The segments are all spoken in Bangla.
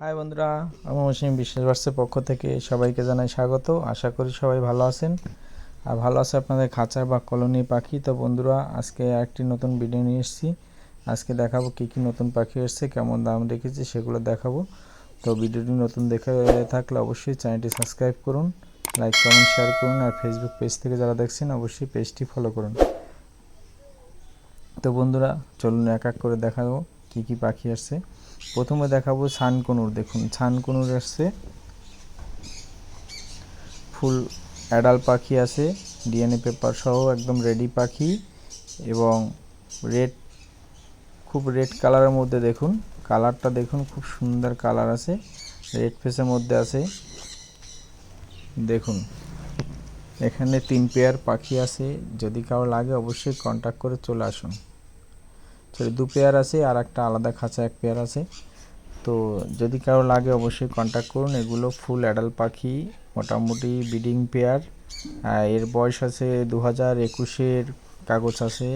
হাই বন্ধুরা, আমি মসিম বিশ্বাসবার্সের পক্ষ থেকে সবাইকে জানাই স্বাগত। আশা করি সবাই ভালো আছেন। আর ভালো আছে আপনাদের খাঁচা বা কলোনি পাখি? তো বন্ধুরা, আজকে একটি নতুন ভিডিও নিয়ে এসেছি। আজকে দেখাবো কী কী নতুন পাখি এসছে, কেমন দাম রেখেছি সেগুলো দেখাবো। তো ভিডিওটি নতুন দেখে থাকলে অবশ্যই চ্যানেলটি সাবস্ক্রাইব করুন, লাইক কমেন্ট শেয়ার করুন, আর ফেসবুক পেজ থেকে যারা দেখছেন অবশ্যই পেজটি ফলো করুন। তো বন্ধুরা, চলুন এক এক করে দেখাবো কী কী পাখি আসছে। প্রথমে দেখাবো ছানকুনুর দেখুন ছানকুনুর আসছে। ফুল অ্যাডাল পাখি আছে, ডিএনএ পেপার সহ একদম রেডি পাখি এবং রেড, খুব রেড কালারের মধ্যে দেখুন, কালারটা দেখুন, খুব সুন্দর কালার আছে, রেড ফেসের মধ্যে আছে। দেখুন, এখানে তিন পেয়ার পাখি আছে, যদি কারও লাগে অবশ্যই কন্ট্যাক্ট করে চলে আসুন। সরি দু পেয়ার আছে আর একটা আলাদা খাঁচা এক পেয়ার আছে। তো যদি কারও লাগে অবশ্যই কন্ট্যাক্ট করুন। এগুলো ফুল অ্যাডাল পাখি, মোটামুটি বিডিং পেয়ার এর বয়স আছে দু হাজার একুশের কাগজ আছে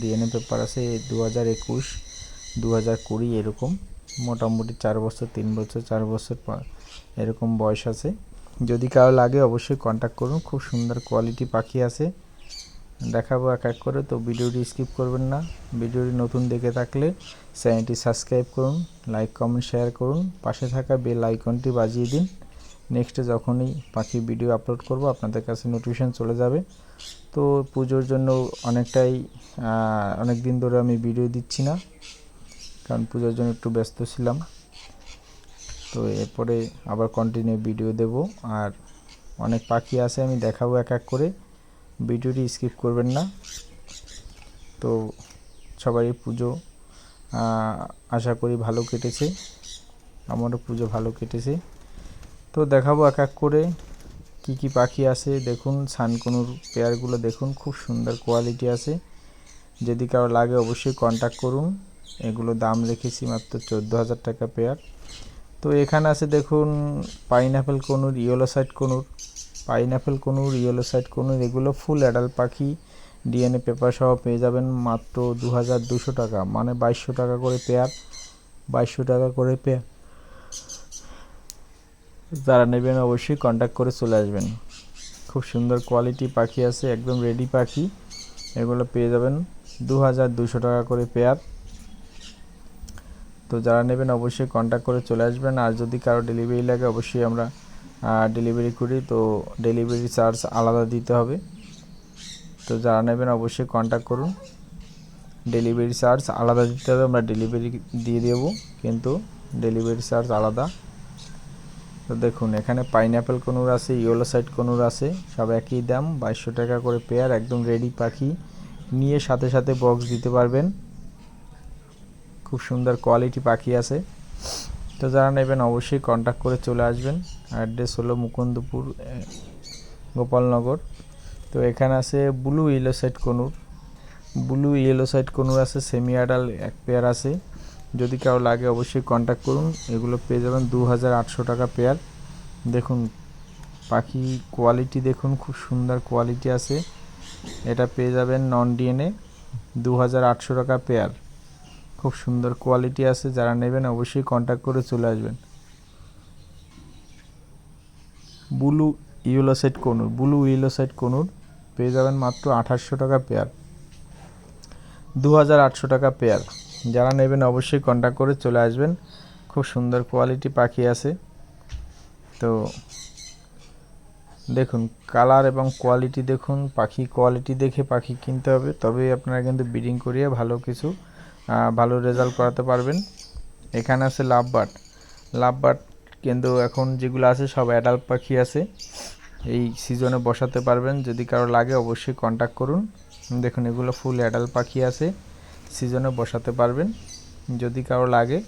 ডিএনএ পেপার আছে দু হাজার একুশ দু হাজার কুড়ি এরকম। মোটামুটি চার বছর, তিন বছর, চার বছর এরকম বয়স আছে। যদি কারও লাগে অবশ্যই কন্ট্যাক্ট করুন। খুব সুন্দর কোয়ালিটি পাখি আছে। দেখাবো এক এক করে, তো ভিডিওটি স্কিপ করবেন না। ভিডিওটি নতুন দেখে থাকলে চ্যানেলটি সাবস্ক্রাইব করুন লাইক কমেন্ট শেয়ার করুন, পাশে থাকা বেল আইকনটি বাজিয়ে দিন। নেক্সটে যখনই পাখি ভিডিও আপলোড করব, আপনাদের কাছে নোটিফিকেশান চলে যাবে। তো পুজোর জন্য অনেকটাই অনেক দিন ধরে আমি ভিডিও দিচ্ছি না, কারণ পুজোর জন্য একটু ব্যস্ত ছিলাম। তো এরপরে আবার কন্টিনিউ ভিডিও দেব, আর অনেক পাখি আছে, আমি দেখাবো এক এক করে। ভিডিওটি স্কিপ করবেন না। তো সবাই পুজো আশা করি ভালো কেটেছে। আমারও পুজো ভালো কেটেছে। তো দেখাবো এক এক করে কি কি পাখি আছে দেখুন, সানকুনুর পেয়ারগুলো দেখুন, খুব সুন্দর কোয়ালিটি আছে। যদি কারও লাগে অবশ্যই কন্ট্যাক্ট করুন। এগুলো দাম রেখেছি মাত্র চোদ্দ হাজার টাকা পেয়ার। তো এখানে আছে দেখুন pineapple conure yellow side conure. Pineapple conure yellow side conure এগুলো ফুল অ্যাডাল পাখি, ডিএনএ পেপার সহ পেয়ে যাবেন মাত্র দু হাজার দুশো টাকা। মানে বাইশশো টাকা করে পেয়ার, বাইশশো টাকা করে পেয়ার। যারা নেবেন অবশ্যই কন্ট্যাক্ট করে চলে আসবেন। খুব সুন্দর কোয়ালিটি পাখি আছে, একদম রেডি পাখি। এগুলো পেয়ে যাবেন দু হাজার দুশো টাকা করে পেয়ার। তো যারা নেবেন অবশ্যই কন্ট্যাক্ট করে চলে আসবেন। আর যদি কারও ডেলিভারি লাগে, অবশ্যই আমরা ডেলিভারি করি, তো ডেলিভারি চার্জ আলাদা দিতে হবে। তো যারা নেবেন অবশ্যই কন্ট্যাক্ট করুন। ডেলিভারি চার্জ আলাদা দিতে হবে, আমরা ডেলিভারি দিয়ে দেবো, কিন্তু ডেলিভারি চার্জ আলাদা। তো দেখুন, এখানে পাইনঅ্যাপেল কনুর আছে ইয়েলো সাইড কনুর আছে, সব একই দাম, বাইশশো টাকা করে পেয়ার একদম রেডি পাখি। নিয়ে সাথে সাথে বক্স দিতে পারবেন। খুব সুন্দর কোয়ালিটি পাখি আছে। তো যারা নেবেন অবশ্যই কন্ট্যাক্ট করে চলে আসবেন। অ্যাড্রেস হলো মুকুন্দপুর গোপালনগর। তো এখানে আছে blue yellow side colour blue yellow side colour আছে, সেমি আডাল এক পেয়ার আছে। যদি কারও লাগে অবশ্যই কন্ট্যাক্ট করুন, এগুলো পেয়ে যাবেন দু হাজার আটশো টাকা পেয়ার। দেখুন, পাখি কোয়ালিটি দেখুন, খুব সুন্দর কোয়ালিটি আছে। এটা পেয়ে যাবেন নন ডিএনএ দু হাজার আটশো টাকা পেয়ার। খুব সুন্দর কোয়ালিটি আছে, যারা নেবেন অবশ্যই কন্ট্যাক্ট করে চলে আসবেন। Blue yellow set conure blue yellow set conure পেয়ে যাবেন মাত্র আঠাশশো টাকা পেয়ার দু হাজার আটশো টাকা পেয়ার যারা নেবেন অবশ্যই কন্ট্যাক্ট করে চলে আসবেন। খুব সুন্দর কোয়ালিটি পাখি আছে। তো দেখুন কালার এবং কোয়ালিটি দেখুন, পাখি কোয়ালিটি দেখে পাখি কিনতে হবে, তবেই আপনারা কিন্তু ব্রিডিং করিয়ে ভালো কিছু ভালো রেজাল্ট করাতে পারবেন। এখানে আছে লাভ বাট লাভ বাট কিন্তু এখন যেগুলো আছে সব অ্যাডাল্ট পাখি আছে। এই সিজনে বসাতে পারবেন, যদি কারও লাগে অবশ্যই কন্ট্যাক্ট করুন। দেখুন, এগুলো ফুল অ্যাডাল্ট পাখি আছে সিজনে বসাতে পারবেন। যদি কারও লাগে,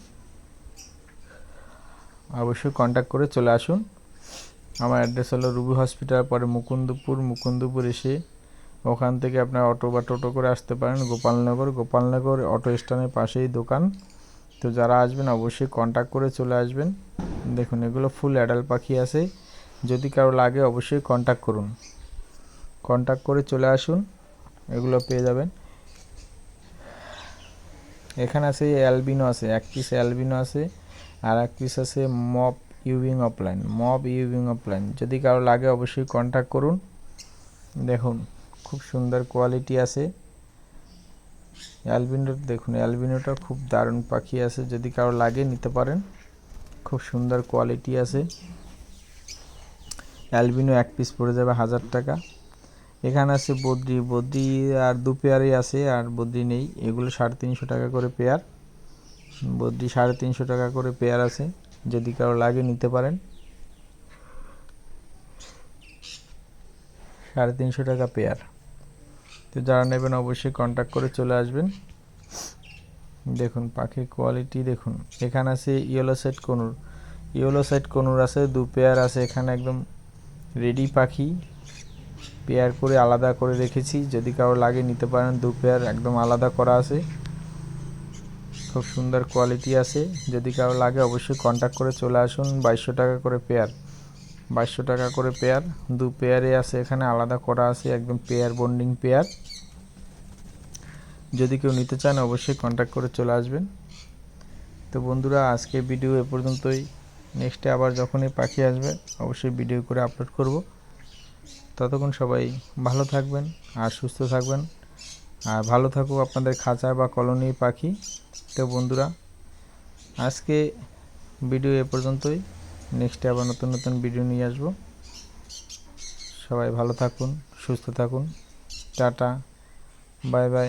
অবশ্যই কন্ট্যাক্ট করে চলে আসুন। আমার অ্যাড্রেস হলো রুবি হসপিটাল পরে মুকুন্দপুর। মুকুন্দপুর এসে ওখান থেকে আপনার অটো বা টোটো করে আসতে পারেন। গোপালনগর। গোপালনগর অটো স্ট্যান্ডের পাশেই দোকান। তো যারা আসবেন অবশ্যই কন্ট্যাক্ট করে চলে আসবেন। দেখুন, এগুলো ফুল অ্যাডাল্ট পাখি আছে। যদি কারও লাগে, অবশ্যই কন্ট্যাক্ট করুন। কন্ট্যাক্ট করে চলে আসুন, এগুলো পেয়ে যাবেন। এখানে আছে অ্যালবিনো আছে, এক পিস অ্যালবিনো আছে, আর এক পিস আছে মপ ইউভিং অফলাইন মপ ইউভিং অফলাইন যদি কারও লাগে, অবশ্যই কন্ট্যাক্ট করুন। দেখুন, খুব সুন্দর কোয়ালিটি আছে। অ্যালবিনো দেখুন, অ্যালবিনোটা খুব দারুণ পাখি আছে, যদি কারও লাগে নিতে পারেন। খুব সুন্দর কোয়ালিটি আছে। অ্যালবিনো এক পিস পড়ে যাবে হাজার টাকা। এখানে আছে বদ্রি বদ্রি আর দু পেয়ারই আছে, আর বদ্রি নেই। এগুলো সাড়ে তিনশো টাকা করে পেয়ার। বদ্রি সাড়ে তিনশো টাকা করে পেয়ার আছে, যদি কারও লাগে নিতে পারেন। সাড়ে তিনশো টাকা পেয়ার। তো যারা নেবেন অবশ্যই কন্ট্যাক্ট করে চলে আসবেন। দেখুন, পাখির কোয়ালিটি দেখুন। এখানে আছে yellow set conure. Yellow set conure আছে, দু পেয়ার আছে। এখানে একদম রেডি পাখি। পেয়ার করে আলাদা করে রেখেছি। যদি কারও লাগে নিতে পারেন, দু পেয়ার একদম আলাদা করা আছে। খুব সুন্দর কোয়ালিটি আছে। যদি কারও লাগে, অবশ্যই কন্ট্যাক্ট করে চলে আসুন। বাইশশো টাকা করে পেয়ার বাইশশো টাকা করে পেয়ার। দু পেয়ারে আছে এখানে, আলাদা করা আছে, একদম পেয়ার বন্ডিং পেয়ার। যদি কেউ নিতে চান অবশ্যই কন্ট্যাক্ট করে চলে আসবেন। তো বন্ধুরা, আজকে ভিডিও এ পর্যন্তই। নেক্সটে আবার যখনই পাখি আসবে, অবশ্যই ভিডিও করে আপলোড করব। ততক্ষণ সবাই ভালো থাকবেন আর সুস্থ থাকবেন। আর ভালো থাকুক আপনাদের খাঁচা বা কলোনির পাখি। তো বন্ধুরা, আজকে ভিডিও এ পর্যন্তই। নেক্সটে আবার নতুন নতুন ভিডিও নিয়ে আসব। সবাই ভালো থাকুন, সুস্থ থাকুন। Tata bye bye